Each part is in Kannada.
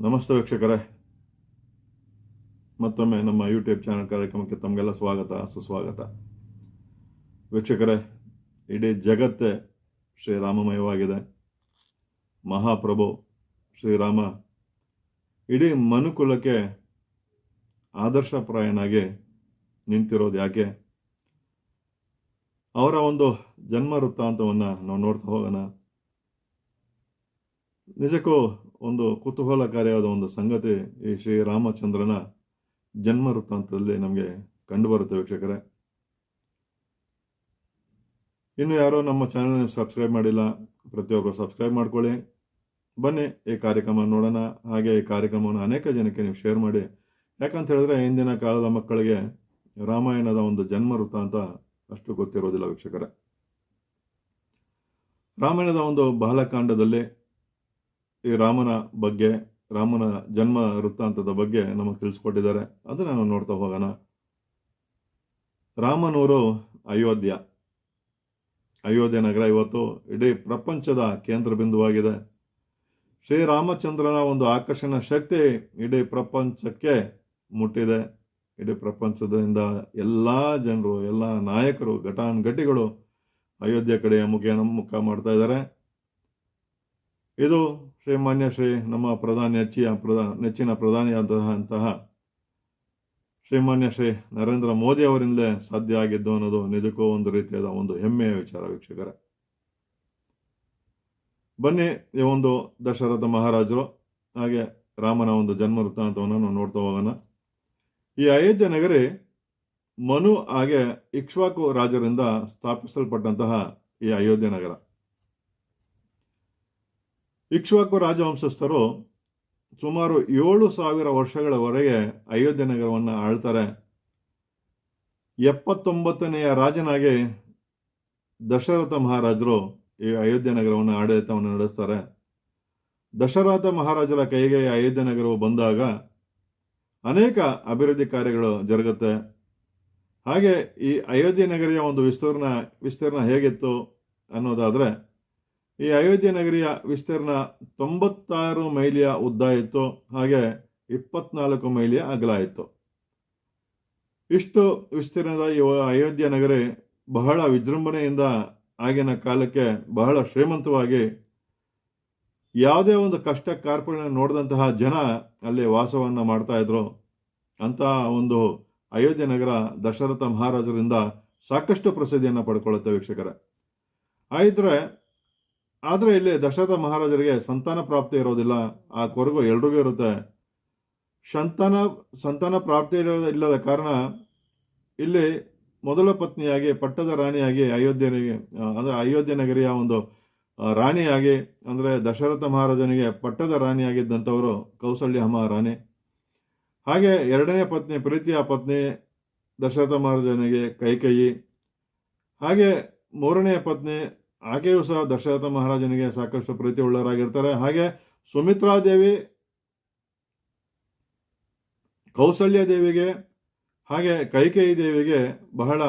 ನಮಸ್ತೆ ವೀಕ್ಷಕರೇ. ಮತ್ತೊಮ್ಮೆ ನಮ್ಮ ಯೂಟ್ಯೂಬ್ ಚಾನಲ್ ಕಾರ್ಯಕ್ರಮಕ್ಕೆ ತಮಗೆಲ್ಲ ಸ್ವಾಗತ, ಸುಸ್ವಾಗತ. ವೀಕ್ಷಕರೇ, ಇಡೀ ಜಗತ್ತೇ ಶ್ರೀರಾಮಮಯವಾಗಿದೆ. ಮಹಾಪ್ರಭು ಶ್ರೀರಾಮ ಇಡೀ ಮನುಕುಲಕ್ಕೆ ಆದರ್ಶಪ್ರಾಯನಾಗಿ ನಿಂತಿರೋದು ಯಾಕೆ? ಅವರ ಒಂದು ಜನ್ಮ ವೃತ್ತಾಂತವನ್ನು ನಾವು ನೋಡ್ತಾ ಹೋಗೋಣ. ನಿಜಕ್ಕೂ ಒಂದು ಕುತೂಹಲಕಾರಿಯಾದ ಒಂದು ಸಂಗತಿ ಈ ಶ್ರೀರಾಮಚಂದ್ರನ ಜನ್ಮ ವೃತ್ತಾಂತದಲ್ಲಿ ನಮಗೆ ಕಂಡುಬರುತ್ತೆ ವೀಕ್ಷಕರೇ. ಇನ್ನು ಯಾರೋ ನಮ್ಮ ಚಾನಲ್ ಸಬ್ಸ್ಕ್ರೈಬ್ ಮಾಡಿಲ್ಲ ಪ್ರತಿಯೊಬ್ಬರು ಸಬ್ಸ್ಕ್ರೈಬ್ ಮಾಡ್ಕೊಳ್ಳಿ. ಬನ್ನಿ ಈ ಕಾರ್ಯಕ್ರಮ ನೋಡೋಣ, ಹಾಗೆ ಈ ಕಾರ್ಯಕ್ರಮವನ್ನು ಅನೇಕ ಜನಕ್ಕೆ ನೀವು ಶೇರ್ ಮಾಡಿ. ಯಾಕಂತ ಹೇಳಿದ್ರೆ ಇಂದಿನ ಕಾಲದ ಮಕ್ಕಳಿಗೆ ರಾಮಾಯಣದ ಒಂದು ಜನ್ಮ ವೃತ್ತಾಂತ ಅಷ್ಟು ಗೊತ್ತಿರೋದಿಲ್ಲ ವೀಕ್ಷಕರೇ. ರಾಮಾಯಣದ ಒಂದು ಬಾಲಕಾಂಡದಲ್ಲಿ ಈ ರಾಮನ ಬಗ್ಗೆ, ರಾಮನ ಜನ್ಮ ವೃತ್ತಾಂತದ ಬಗ್ಗೆ ನಮಗೆ ತಿಳಿಸ್ಕೊಟ್ಟಿದ್ದಾರೆ. ಅದನ್ನು ನಾವು ನೋಡ್ತಾ ಹೋಗೋಣ. ರಾಮನೂರು ಅಯೋಧ್ಯ. ಅಯೋಧ್ಯೆ ನಗರ ಇವತ್ತು ಇಡೀ ಪ್ರಪಂಚದ ಕೇಂದ್ರ ಬಿಂದುವಾಗಿದೆ. ಶ್ರೀರಾಮಚಂದ್ರನ ಒಂದು ಆಕರ್ಷಣ ಶಕ್ತಿ ಇಡೀ ಪ್ರಪಂಚಕ್ಕೆ ಮುಟ್ಟಿದೆ. ಇಡೀ ಪ್ರಪಂಚದಿಂದ ಎಲ್ಲ ಜನರು, ಎಲ್ಲ ನಾಯಕರು, ಘಟಾನುಘಟಿಗಳು ಅಯೋಧ್ಯೆ ಕಡೆಯ ಮುಖ ಮುಖ ಮಾಡ್ತಾ ಇದ್ದಾರೆ. ಇದು ಶ್ರೀಮಾನ್ಯ ಶ್ರೀ ನಮ್ಮ ಪ್ರಧಾನಿ ನೆಚ್ಚಿಯ ಪ್ರಧಾ, ನೆಚ್ಚಿನ ಪ್ರಧಾನಿಯಾದಂತಹ ಶ್ರೀಮಾನ್ಯ ಶ್ರೀ ನರೇಂದ್ರ ಮೋದಿ ಅವರಿಂದಲೇ ಸಾಧ್ಯ ಆಗಿದ್ದು ಅನ್ನೋದು ನಿಜಕ್ಕೂ ಒಂದು ರೀತಿಯಾದ ಒಂದು ಹೆಮ್ಮೆಯ ವಿಚಾರ ವೀಕ್ಷಕರೇ. ಬನ್ನಿ ಈ ಒಂದು ದಶರಥ ಮಹಾರಾಜರು, ಹಾಗೆ ರಾಮನ ಒಂದು ಜನ್ಮ ವೃತ್ತಾಂತವನ್ನು ನಾವು ನೋಡ್ತಾ ಹೋಗೋಣ. ಈ ಅಯೋಧ್ಯೆ ನಗರಿ ಮನು ಹಾಗೆ ಇಕ್ಷ್ವಾಕು ರಾಜರಿಂದ ಸ್ಥಾಪಿಸಲ್ಪಟ್ಟಂತಹ ಈ ಅಯೋಧ್ಯೆ ನಗರ. ಇಕ್ಷ್ವಾಕು ರಾಜವಂಶಸ್ಥರು ಸುಮಾರು ಏಳು ಸಾವಿರ ವರ್ಷಗಳವರೆಗೆ ಅಯೋಧ್ಯೆ ನಗರವನ್ನು ಆಳ್ತಾರೆ. ಎಪ್ಪತ್ತೊಂಬತ್ತನೆಯ ರಾಜನಾಗಿ ದಶರಥ ಮಹಾರಾಜರು ಈ ಅಯೋಧ್ಯೆ ನಗರವನ್ನು ಆಡಳಿತವನ್ನು ನಡೆಸ್ತಾರೆ. ದಶರಥ ಮಹಾರಾಜರ ಕೈಗೆ ಅಯೋಧ್ಯೆ ನಗರವು ಬಂದಾಗ ಅನೇಕ ಅಭಿವೃದ್ಧಿ ಕಾರ್ಯಗಳು ಜರುಗುತ್ತೆ. ಹಾಗೆ ಈ ಅಯೋಧ್ಯೆ ನಗರಿಯ ಒಂದು ವಿಸ್ತೀರ್ಣ ವಿಸ್ತೀರ್ಣ ಹೇಗಿತ್ತು ಅನ್ನೋದಾದರೆ ಈ ಅಯೋಧ್ಯೆ ನಗರಿಯ ವಿಸ್ತೀರ್ಣ ತೊಂಬತ್ತಾರು ಮೈಲಿಯ ಉದ್ದ ಇತ್ತು, ಹಾಗೆ ಇಪ್ಪತ್ನಾಲ್ಕು ಮೈಲಿಯ ಅಗಲ ಇತ್ತು. ಇಷ್ಟು ವಿಸ್ತೀರ್ಣದ ಈ ಅಯೋಧ್ಯೆ ನಗರಿ ಬಹಳ ವಿಜೃಂಭಣೆಯಿಂದ ಆಗಿನ ಕಾಲಕ್ಕೆ ಬಹಳ ಶ್ರೀಮಂತವಾಗಿ ಯಾವುದೇ ಒಂದು ಕಷ್ಟ ಕಾರ್ಪಣ್ಯ ನೋಡಿದಂತಹ ಜನ ಅಲ್ಲಿ ವಾಸವನ್ನು ಮಾಡ್ತಾ ಇದ್ರು. ಅಂತಹ ಒಂದು ಅಯೋಧ್ಯೆ ನಗರ ದಶರಥ ಮಹಾರಾಜರಿಂದ ಸಾಕಷ್ಟು ಪ್ರಸಿದ್ಧಿಯನ್ನು ಪಡ್ಕೊಳ್ಳುತ್ತೆ ವೀಕ್ಷಕರೇ. ಆಯಿದ್ರೆ ಆದರೆ ಇಲ್ಲಿ ದಶರಥ ಮಹಾರಾಜರಿಗೆ ಸಂತಾನ ಪ್ರಾಪ್ತಿ ಇರೋದಿಲ್ಲ. ಆ ಕೊರಗು ಎಲ್ರಿಗೂ ಇರುತ್ತೆ. ಸಂತಾನ ಸಂತಾನ ಪ್ರಾಪ್ತಿ ಇಲ್ಲದ ಕಾರಣ ಇಲ್ಲಿ ಮೊದಲ ಪತ್ನಿಯಾಗಿ, ಪಟ್ಟದ ರಾಣಿಯಾಗಿ ಅಯೋಧ್ಯೆಗೆ ಅಂದರೆ ಅಯೋಧ್ಯ ನಗರಿಯ ಒಂದು ರಾಣಿಯಾಗಿ, ಅಂದರೆ ದಶರಥ ಮಹಾರಾಜನಿಗೆ ಪಟ್ಟದ ರಾಣಿಯಾಗಿದ್ದಂಥವರು ಕೌಸಲ್ಯ ಮಹಾರಾಣಿ ಹಾಗೆ ಎರಡನೇ ಪತ್ನಿ, ಪ್ರೀತಿಯ ಪತ್ನಿ ದಶರಥ ಮಹಾರಾಜನಿಗೆ ಕೈಕೇಯಿ. ಹಾಗೆ ಮೂರನೆಯ ಪತ್ನಿ ಆಕೆಯೂ ಸಹ ದಶರಥ ಮಹಾರಾಜನಿಗೆ ಸಾಕಷ್ಟು ಪ್ರೀತಿ ಉಳ್ಳವರಾಗಿರ್ತಾರೆ ಹಾಗೆ ಸುಮಿತ್ರಾದೇವಿ ಕೌಸಲ್ಯ ದೇವಿಗೆ ಹಾಗೆ ಕೈಕೇಯಿ ದೇವಿಗೆ ಬಹಳ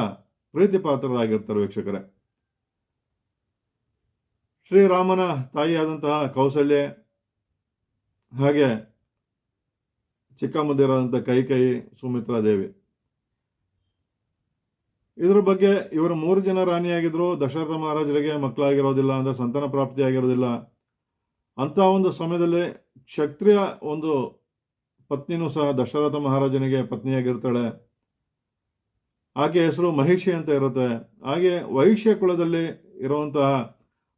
ಪ್ರೀತಿ ಪಾತ್ರರಾಗಿರ್ತಾರೆ ವೀಕ್ಷಕರೇ. ಶ್ರೀರಾಮನ ತಾಯಿಯಾದಂತಹ ಕೌಸಲ್ಯ, ಹಾಗೆ ಚಿಕ್ಕಮ್ಮದಿರಾದಂಥ ಕೈಕೈ ಸುಮಿತ್ರಾ ದೇವಿ. ಇದ್ರ ಬಗ್ಗೆ ಇವರು ಮೂರು ಜನ ರಾಣಿಯಾಗಿದ್ರು, ದಶರಥ ಮಹಾರಾಜರಿಗೆ ಮಕ್ಕಳಾಗಿರೋದಿಲ್ಲ, ಅಂದರೆ ಸಂತಾನ ಪ್ರಾಪ್ತಿ ಆಗಿರೋದಿಲ್ಲ ಅಂತ ಒಂದು ಸಮಯದಲ್ಲಿ ಕ್ಷತ್ರಿಯ ಒಂದು ಪತ್ನಿನೂ ಸಹ ದಶರಥ ಮಹಾರಾಜನಿಗೆ ಪತ್ನಿಯಾಗಿರ್ತಾಳೆ. ಆಕೆ ಹೆಸರು ಮಹಿಷಿ ಅಂತ ಇರುತ್ತೆ. ಹಾಗೆ ವೈಶ್ಯ ಕುಲದಲ್ಲಿ ಇರುವಂತಹ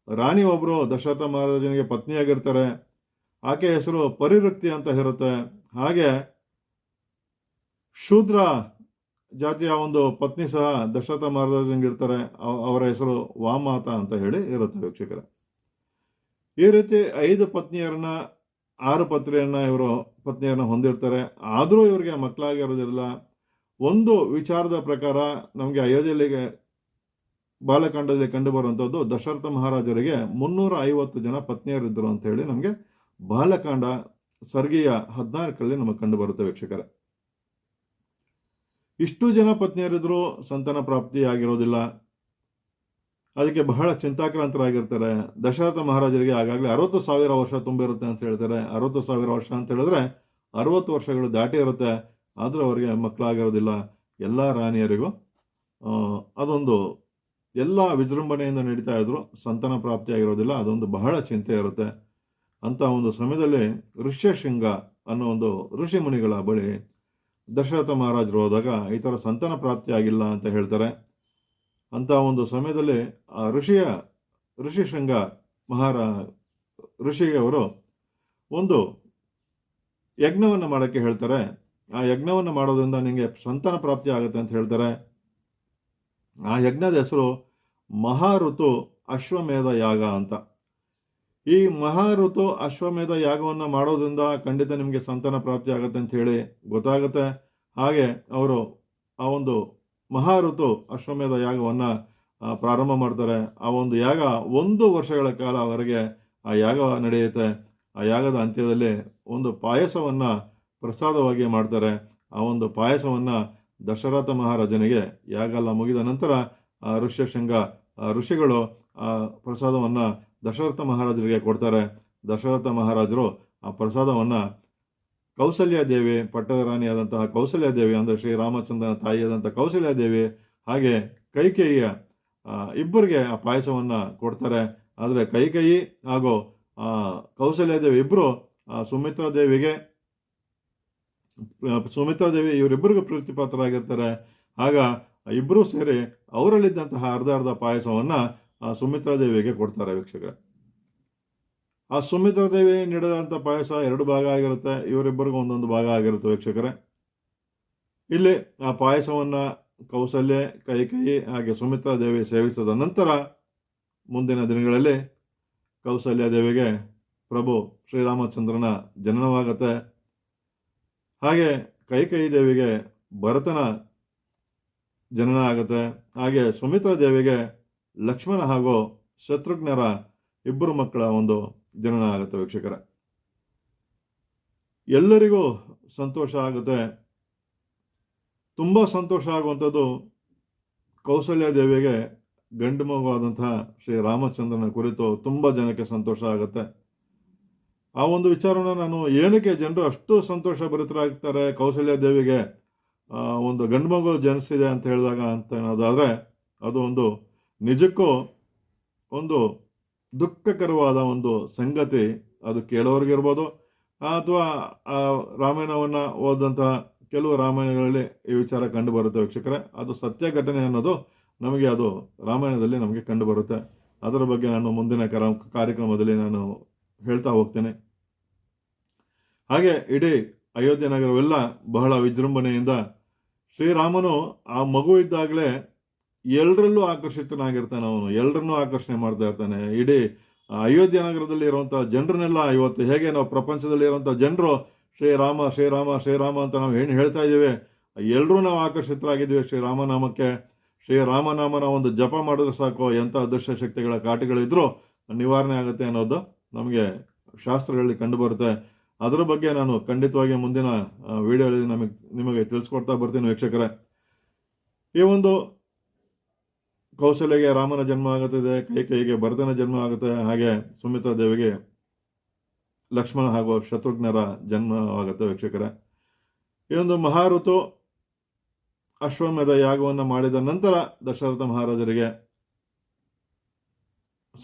ರಾಣಿ ಒಬ್ಬರು ದಶರಥ ಮಹಾರಾಜನಿಗೆ ಪತ್ನಿಯಾಗಿರ್ತಾರೆ. ಆಕೆ ಹೆಸರು ಪರಿವೃತ್ತಿ ಅಂತ ಇರುತ್ತೆ. ಹಾಗೆ ಶೂದ್ರ ಜಾತಿಯ ಒಂದು ಪತ್ನಿ ಸಹ ದಶರಥ ಮಹಾರಾಜನಿಗೆ ಇರ್ತಾರೆ. ಅವರ ಹೆಸರು ವಾಮಾತ ಅಂತ ಹೇಳಿ ಇರುತ್ತೆ ವೀಕ್ಷಕರ. ಈ ರೀತಿ ಐದು ಪತ್ನಿಯರನ್ನ, ಆರು ಪತ್ನಿಯರನ್ನ ಇವರು ಪತ್ನಿಯರನ್ನ ಹೊಂದಿರ್ತಾರೆ. ಆದರೂ ಇವರಿಗೆ ಮಕ್ಕಳಾಗಿರೋದಿಲ್ಲ. ಒಂದು ವಿಚಾರದ ಪ್ರಕಾರ ನಮಗೆ ಅಯೋಧ್ಯೆಯಲ್ಲಿಗೆ, ಬಾಲಕಾಂಡದಲ್ಲಿ ಕಂಡು ಬರುವಂಥದ್ದು ದಶರಥ ಮಹಾರಾಜರಿಗೆ ಮುನ್ನೂರ ಐವತ್ತು ಜನ ಪತ್ನಿಯರಿದ್ದರು ಅಂತ ಹೇಳಿ ನಮಗೆ ಬಾಲಕಾಂಡ, ಸರ್ಗೀಯ ಹದಿನಾಲ್ಕರಲ್ಲಿ ನಮಗೆ ಕಂಡು ಬರುತ್ತೆ ವೀಕ್ಷಕರೇ. ಇಷ್ಟು ಜನ ಪತ್ನಿಯರಿದ್ರು ಸಂತಾನ ಪ್ರಾಪ್ತಿ ಆಗಿರೋದಿಲ್ಲ. ಅದಕ್ಕೆ ಬಹಳ ಚಿಂತಾಕ್ರಾಂತರಾಗಿರ್ತಾರೆ. ದಶರಥ ಮಹಾರಾಜರಿಗೆ ಆಗಾಗಲೇ ಅರವತ್ತು ಸಾವಿರ ವರ್ಷ ತುಂಬಿರುತ್ತೆ ಅಂತ ಹೇಳ್ತಾರೆ. ಅರವತ್ತು ಸಾವಿರ ವರ್ಷ ಅಂತ ಹೇಳಿದ್ರೆ ಅರವತ್ತು ವರ್ಷಗಳು ದಾಟಿ ಇರುತ್ತೆ. ಆದರೂ ಅವರಿಗೆ ಮಕ್ಕಳಾಗಿರೋದಿಲ್ಲ. ಎಲ್ಲ ರಾಣಿಯರಿಗೂ ಅದೊಂದು ಎಲ್ಲ ವಿಜೃಂಭಣೆಯಿಂದ ನಡೀತಾ ಇದ್ರು ಸಂತಾನ ಪ್ರಾಪ್ತಿ ಆಗಿರೋದಿಲ್ಲ. ಅದೊಂದು ಬಹಳ ಚಿಂತೆ ಇರುತ್ತೆ. ಅಂತ ಒಂದು ಸಮಯದಲ್ಲಿ ಋಷ್ಯಶೃಂಗ ಅನ್ನೋ ಒಂದು ಋಷಿ ಮುನಿಗಳ ಬಳಿ ದಶರಥ ಮಹಾರಾಜರು ಹೋದಾಗ ಈ ಥರ ಸಂತಾನ ಪ್ರಾಪ್ತಿ ಆಗಿಲ್ಲ ಅಂತ ಹೇಳ್ತಾರೆ. ಅಂತ ಒಂದು ಸಮಯದಲ್ಲಿ ಆ ಋಷಿಯ ಋಷಿಶೃಂಗ ಮಹಾರಾ ಋಷಿಯವರು ಒಂದು ಯಜ್ಞವನ್ನು ಮಾಡೋಕ್ಕೆ ಹೇಳ್ತಾರೆ. ಆ ಯಜ್ಞವನ್ನು ಮಾಡೋದ್ರಿಂದ ನಿಮಗೆ ಸಂತಾನ ಪ್ರಾಪ್ತಿ ಆಗುತ್ತೆ ಅಂತ ಹೇಳ್ತಾರೆ. ಆ ಯಜ್ಞದ ಹೆಸರು ಮಹಾಋತು ಅಶ್ವಮೇಧ ಯಾಗ ಅಂತ. ಈ ಮಹಾಋತು ಅಶ್ವಮೇಧ ಯಾಗವನ್ನು ಮಾಡೋದ್ರಿಂದ ಖಂಡಿತ ನಿಮಗೆ ಸಂತಾನ ಪ್ರಾಪ್ತಿ ಆಗುತ್ತೆ ಅಂತ ಹೇಳಿ ಗೊತ್ತಾಗುತ್ತೆ. ಹಾಗೆ ಅವರು ಆ ಒಂದು ಮಹಾಋತು ಅಶ್ವಮೇಧ ಯಾಗವನ್ನು ಪ್ರಾರಂಭ ಮಾಡ್ತಾರೆ. ಆ ಒಂದು ಯಾಗ ಒಂದು ವರ್ಷಗಳ ಕಾಲ ಅವರಿಗೆ ಆ ಯಾಗ ನಡೆಯುತ್ತೆ. ಆ ಯಾಗದ ಅಂತ್ಯದಲ್ಲಿ ಒಂದು ಪಾಯಸವನ್ನು ಪ್ರಸಾದವಾಗಿ ಮಾಡ್ತಾರೆ. ಆ ಒಂದು ಪಾಯಸವನ್ನು ದಶರಥ ಮಹಾರಾಜನಿಗೆ ಯಾಗ ಎಲ್ಲ ಮುಗಿದ ನಂತರ ಆ ಋಷ್ಯಶೃಂಗ ಋಷಿಗಳು ಆ ಪ್ರಸಾದವನ್ನು ದಶರಥ ಮಹಾರಾಜರಿಗೆ ಕೊಡ್ತಾರೆ. ದಶರಥ ಮಹಾರಾಜರು ಆ ಪ್ರಸಾದವನ್ನು ಕೌಸಲ್ಯ ದೇವಿ, ಪಟ್ಟದ ರಾಣಿಯಾದಂತಹ ಕೌಸಲ್ಯ ದೇವಿ ಅಂದರೆ ಶ್ರೀರಾಮಚಂದ್ರನ ತಾಯಿಯಾದಂಥ ಕೌಸಲ್ಯ ದೇವಿ ಹಾಗೆ ಕೈಕೇಯಿಯ ಇಬ್ಬರಿಗೆ ಆ ಪಾಯಸವನ್ನು ಕೊಡ್ತಾರೆ. ಆದರೆ ಕೈಕೇಯಿ ಹಾಗೂ ಕೌಸಲ್ಯ ದೇವಿ ಇಬ್ಬರು ಸುಮಿತ್ರಾ ದೇವಿಗೆ, ಸುಮಿತ್ರಾ ದೇವಿ ಇವರಿಬ್ಬರಿಗೂ ಪ್ರೀತಿಪಾತ್ರರಾಗಿರ್ತಾರೆ. ಆಗ ಇಬ್ಬರೂ ಸೇರಿ ಅವರಲ್ಲಿದ್ದಂತಹ ಅರ್ಧ ಅರ್ಧ ಪಾಯಸವನ್ನು ಸುಮಿತ್ರಾ ದೇವಿಗೆ ಕೊಡ್ತಾರೆ ವೀಕ್ಷಕರೇ. ಆ ಸುಮಿತ್ರಾ ದೇವಿ ನೀಡಿದಂಥ ಪಾಯಸ ಎರಡು ಭಾಗ ಆಗಿರುತ್ತೆ. ಇವರಿಬ್ಬರಿಗೂ ಒಂದೊಂದು ಭಾಗ ಆಗಿರುತ್ತೆ ವೀಕ್ಷಕರೇ. ಇಲ್ಲಿ ಆ ಪಾಯಸವನ್ನು ಕೌಸಲ್ಯ, ಕೈಕೈ ಹಾಗೆ ಸುಮಿತ್ರಾ ದೇವಿ ಸೇವಿಸಿದ ನಂತರ ಮುಂದಿನ ದಿನಗಳಲ್ಲಿ ಕೌಸಲ್ಯ ದೇವಿಗೆ ಪ್ರಭು ಶ್ರೀರಾಮಚಂದ್ರನ ಜನನವಾಗತ್ತೆ. ಹಾಗೆ ಕೈಕೈ ದೇವಿಗೆ ಭರತನ ಜನನ ಆಗತ್ತೆ. ಹಾಗೆ ಸುಮಿತ್ರಾ ದೇವಿಗೆ ಲಕ್ಷ್ಮಣ ಹಾಗೂ ಶತ್ರುಘ್ನರ ಇಬ್ಬರು ಮಕ್ಕಳ ಒಂದು ಜನನ ಆಗುತ್ತೆ ವೀಕ್ಷಕರ. ಎಲ್ಲರಿಗೂ ಸಂತೋಷ ಆಗುತ್ತೆ. ತುಂಬ ಸಂತೋಷ ಆಗುವಂಥದ್ದು ಕೌಸಲ್ಯ ದೇವಿಗೆ, ಗಂಡು ಮಗುವಾದಂತಹ ಶ್ರೀ ರಾಮಚಂದ್ರನ ಕುರಿತು ತುಂಬ ಜನಕ್ಕೆ ಸಂತೋಷ ಆಗುತ್ತೆ. ಆ ಒಂದು ವಿಚಾರವನ್ನು ನಾನು ಏನಕ್ಕೆ ಜನರು ಅಷ್ಟು ಸಂತೋಷ ಭರಿತರಾಗ್ತಾರೆ ಕೌಸಲ್ಯ ದೇವಿಗೆ ಒಂದು ಗಂಡು ಮಗು ಜನಿಸಿದೆ ಅಂತ ಹೇಳಿದಾಗ ಅಂತ ಅನ್ನೋದಾದರೆ ಅದು ಒಂದು ನಿಜಕ್ಕೂ ಒಂದು ದುಃಖಕರವಾದ ಒಂದು ಸಂಗತಿ ಅದು ಕೇಳೋರಿಗಿರ್ಬೋದು. ಅಥವಾ ರಾಮಾಯಣವನ್ನು ಓದಂತಹ ಕೆಲವು ರಾಮಾಯಣಗಳಲ್ಲಿ ಈ ವಿಚಾರ ಕಂಡು ಬರುತ್ತೆ ವೀಕ್ಷಕರೇ. ಅದು ಸತ್ಯ ಘಟನೆ ಅನ್ನೋದು ನಮಗೆ ಅದು ರಾಮಾಯಣದಲ್ಲಿ ನಮಗೆ ಕಂಡು ಬರುತ್ತೆ ಅದರ ಬಗ್ಗೆ ನಾನು ಮುಂದಿನ ಕರ, ಕಾರ್ಯಕ್ರಮದಲ್ಲಿ ನಾನು ಹೇಳ್ತಾ ಹೋಗ್ತೇನೆ. ಹಾಗೆ ಇಡೀ ಅಯೋಧ್ಯೆ ನಗರವೆಲ್ಲ ಬಹಳ ವಿಜೃಂಭಣೆಯಿಂದ ಶ್ರೀರಾಮನು ಆ ಮಗು ಇದ್ದಾಗಲೇ ಎಲ್ಲರಲ್ಲೂ ಆಕರ್ಷಿತನಾಗಿರ್ತಾನೆ ಅವನು ಎಲ್ಲರನ್ನೂ ಆಕರ್ಷಣೆ ಮಾಡ್ತಾ ಇರ್ತಾನೆ. ಇಡೀ ಅಯೋಧ್ಯ ನಗರದಲ್ಲಿ ಇರುವಂಥ ಜನರನ್ನೆಲ್ಲ ಇವತ್ತು ಹೇಗೆ ನಾವು ಪ್ರಪಂಚದಲ್ಲಿ ಇರುವಂಥ ಜನರು ಶ್ರೀರಾಮ ಶ್ರೀರಾಮ ಶ್ರೀರಾಮ ಅಂತ ನಾವು ಏನು ಹೇಳ್ತಾ ಇದ್ದೀವಿ. ಎಲ್ಲರೂ ನಾವು ಆಕರ್ಷಿತರಾಗಿದ್ದೀವಿ ಶ್ರೀರಾಮನಾಮಕ್ಕೆ ಶ್ರೀರಾಮನಾಮನ ಒಂದು ಜಪ ಮಾಡಿದ್ರೆ ಸಾಕು ಎಂಥ ಅದೃಶ್ಯ ಶಕ್ತಿಗಳ ಕಾಟಿಗಳಿದ್ರೂ ನಿವಾರಣೆ ಆಗುತ್ತೆ ಅನ್ನೋದು ನಮಗೆ ಶಾಸ್ತ್ರಗಳಲ್ಲಿ ಕಂಡುಬರುತ್ತೆ ಅದರ ಬಗ್ಗೆ ನಾನು ಖಂಡಿತವಾಗಿ ಮುಂದಿನ ವಿಡಿಯೋದಲ್ಲಿ ನಮಗೆ, ನಿಮಗೆ ತಿಳಿಸ್ಕೊಡ್ತಾ ಬರ್ತೀನಿ ವೀಕ್ಷಕರೇ. ಈ ಒಂದು ಕೌಶಲ್ಯಗೆ ರಾಮನ ಜನ್ಮ ಆಗುತ್ತದೆ ಕೈಕೈಗೆ ಭರತನ ಜನ್ಮ ಆಗುತ್ತೆ. ಹಾಗೆ ಸುಮಿತ್ರಾ ದೇವಿಗೆ ಲಕ್ಷ್ಮಣ ಹಾಗೂ ಶತ್ರುಘ್ನರ ಜನ್ಮವಾಗುತ್ತೆ ವೀಕ್ಷಕರೇ. ಈ ಒಂದು ಮಹಾಋತು ಅಶ್ವಮೇಧ ಯಾಗವನ್ನು ಮಾಡಿದ ನಂತರ ದಶರಥ ಮಹಾರಾಜರಿಗೆ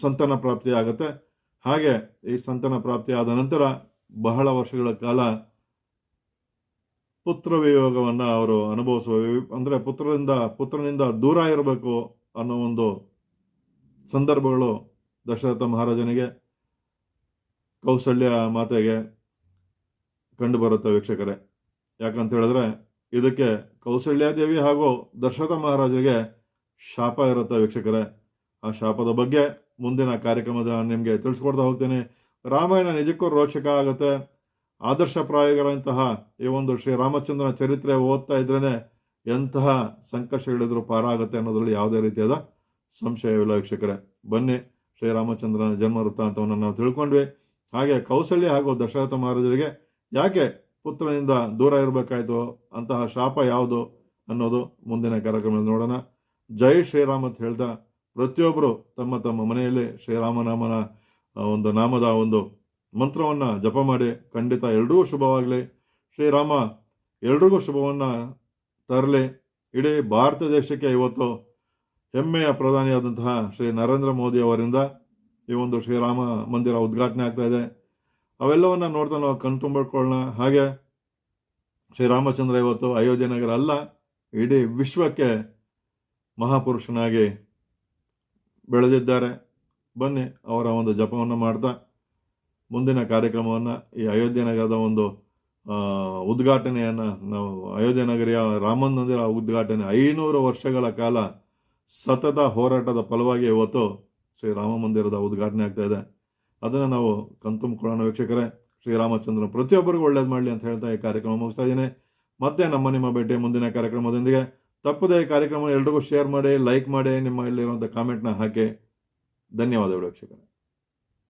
ಸಂತಾನ ಪ್ರಾಪ್ತಿ ಆಗುತ್ತೆ. ಹಾಗೆ ಈ ಸಂತಾನ ಪ್ರಾಪ್ತಿ ಆದ ನಂತರ ಬಹಳ ವರ್ಷಗಳ ಕಾಲ ಪುತ್ರ ವಿಯೋಗವನ್ನು ಅವರು ಅನುಭವಿಸುವ, ಅಂದರೆ ಪುತ್ರರಿಂದ, ಪುತ್ರನಿಂದ ದೂರ ಇರಬೇಕು ಅನ್ನೋ ಒಂದು ಸಂದರ್ಭಗಳು ದಶರಥ ಮಹಾರಾಜನಿಗೆ ಕೌಸಲ್ಯ ಮಾತೆಗೆ ಕಂಡು ಬರುತ್ತೆ ವೀಕ್ಷಕರೇ. ಯಾಕಂತ ಹೇಳಿದ್ರೆ ಇದಕ್ಕೆ ಕೌಸಲ್ಯಾದೇವಿ ಹಾಗೂ ದಶರಥ ಮಹಾರಾಜರಿಗೆ ಶಾಪ ಇರುತ್ತೆ ವೀಕ್ಷಕರೇ. ಆ ಶಾಪದ ಬಗ್ಗೆ ಮುಂದಿನ ಕಾರ್ಯಕ್ರಮದ ನಿಮಗೆ ತಿಳಿಸ್ಕೊಡ್ತಾ ಹೋಗ್ತೇನೆ. ರಾಮಾಯಣ ನಿಜಕ್ಕೂ ರೋಚಕ ಆಗುತ್ತೆ. ಆದರ್ಶ ಆದರ್ಶಪ್ರಾಯಗಳಂತಹ ಈ ಒಂದು ಶ್ರೀರಾಮಚಂದ್ರನ ಚರಿತ್ರೆ ಓದ್ತಾ ಇದ್ರೇ ಎಂತಹ ಸಂಕಷ್ಟಗಳಿದ್ರೂ ಪಾರ ಆಗುತ್ತೆ ಅನ್ನೋದ್ರಲ್ಲಿ ಯಾವುದೇ ರೀತಿಯಾದ ಸಂಶಯವಿಲ್ಲ ವೀಕ್ಷಕರೇ. ಬನ್ನಿ ಶ್ರೀರಾಮಚಂದ್ರನ ಜನ್ಮ ವೃತ್ತಾಂತವನ್ನು ನಾವು ತಿಳ್ಕೊಂಡ್ವಿ. ಹಾಗೆ ಕೌಸಲ್ಯ ಹಾಗೂ ದಶರಥ ಮಹಾರಾಜರಿಗೆ ಯಾಕೆ ಪುತ್ರನಿಂದ ದೂರ ಇರಬೇಕಾಯಿತು? ಅಂತಹ ಶಾಪ ಯಾವುದು ಅನ್ನೋದು ಮುಂದಿನ ಕಾರ್ಯಕ್ರಮದಲ್ಲಿ ನೋಡೋಣ. ಜೈ ಶ್ರೀರಾಮ್ ಅಂತ ಹೇಳ್ತಾ ಪ್ರತಿಯೊಬ್ಬರು ತಮ್ಮ ತಮ್ಮ ಮನೆಯಲ್ಲಿ ಶ್ರೀರಾಮನಾಮನ ಒಂದು ನಾಮದ ಒಂದು ಮಂತ್ರವನ್ನು ಜಪ ಮಾಡಿ ಖಂಡಿತ ಎಲ್ರಿಗೂ ಶುಭವಾಗಲಿ. ಶ್ರೀರಾಮ, ಎಲ್ರಿಗೂ ಶುಭವನ್ನು ತರಲಿ. ಇಡೀ ಭಾರತ ದೇಶಕ್ಕೆ ಇವತ್ತು ಹೆಮ್ಮೆಯ ಪ್ರಧಾನಿಯಾದಂತಹ ಶ್ರೀ ನರೇಂದ್ರ ಮೋದಿ ಅವರಿಂದ ಈ ಒಂದು ಶ್ರೀರಾಮ ಮಂದಿರ ಉದ್ಘಾಟನೆ ಆಗ್ತಾ ಇದೆ. ಅವೆಲ್ಲವನ್ನ ನೋಡ್ತಾ ನಾವು ಕಣ್ತುಂಬಿಕೊಳ್ಳೋಣ ಹಾಗೆ ಶ್ರೀರಾಮಚಂದ್ರ ಇವತ್ತು ಅಯೋಧ್ಯೆ ನಗರ ಅಲ್ಲ, ಇಡೀ ವಿಶ್ವಕ್ಕೆ ಮಹಾಪುರುಷನಾಗಿ ಬೆಳೆದಿದ್ದಾರೆ. ಬನ್ನಿ, ಅವರ ಒಂದು ಜಪವನ್ನು ಮಾಡ್ತಾ ಮುಂದಿನ ಕಾರ್ಯಕ್ರಮವನ್ನು ಈ ಅಯೋಧ್ಯೆ ನಗರದ ಒಂದು ಉದ್ಘಾಟನೆಯನ್ನು ನಾವು ಅಯೋಧ್ಯೆ ನಗರಿಯ ರಾಮನ ಮಂದಿರ ಉದ್ಘಾಟನೆ ಐನೂರು ವರ್ಷಗಳ ಕಾಲ ಸತತ ಹೋರಾಟದ ಫಲವಾಗಿ ಇವತ್ತು ಶ್ರೀರಾಮ ಮಂದಿರದ ಉದ್ಘಾಟನೆ ಆಗ್ತಾ ಇದೆ. ಅದನ್ನು ನಾವು ಕಣ್ತುಂಬಿಕೊಳ್ಳೋಣ ವೀಕ್ಷಕರೇ. ಶ್ರೀರಾಮಚಂದ್ರ ಪ್ರತಿಯೊಬ್ಬರಿಗೂ ಒಳ್ಳೇದು ಮಾಡಲಿ ಅಂತ ಹೇಳ್ತಾ ಈ ಕಾರ್ಯಕ್ರಮ ಮುಗಿಸ್ತಾ ಇದ್ದೀನಿ. ಮತ್ತೆ ನಮ್ಮ ನಿಮ್ಮ ಭೇಟಿ ಮುಂದಿನ ಕಾರ್ಯಕ್ರಮದೊಂದಿಗೆ ತಪ್ಪದೇ ಈ ಕಾರ್ಯಕ್ರಮ ಎಲ್ರಿಗೂ ಶೇರ್ ಮಾಡಿ, ಲೈಕ್ ಮಾಡಿ, ನಿಮ್ಮ ಇಲ್ಲಿರುವಂಥ ಕಾಮೆಂಟ್ನ ಹಾಕಿ. ಧನ್ಯವಾದಗಳು ವೀಕ್ಷಕರೇ.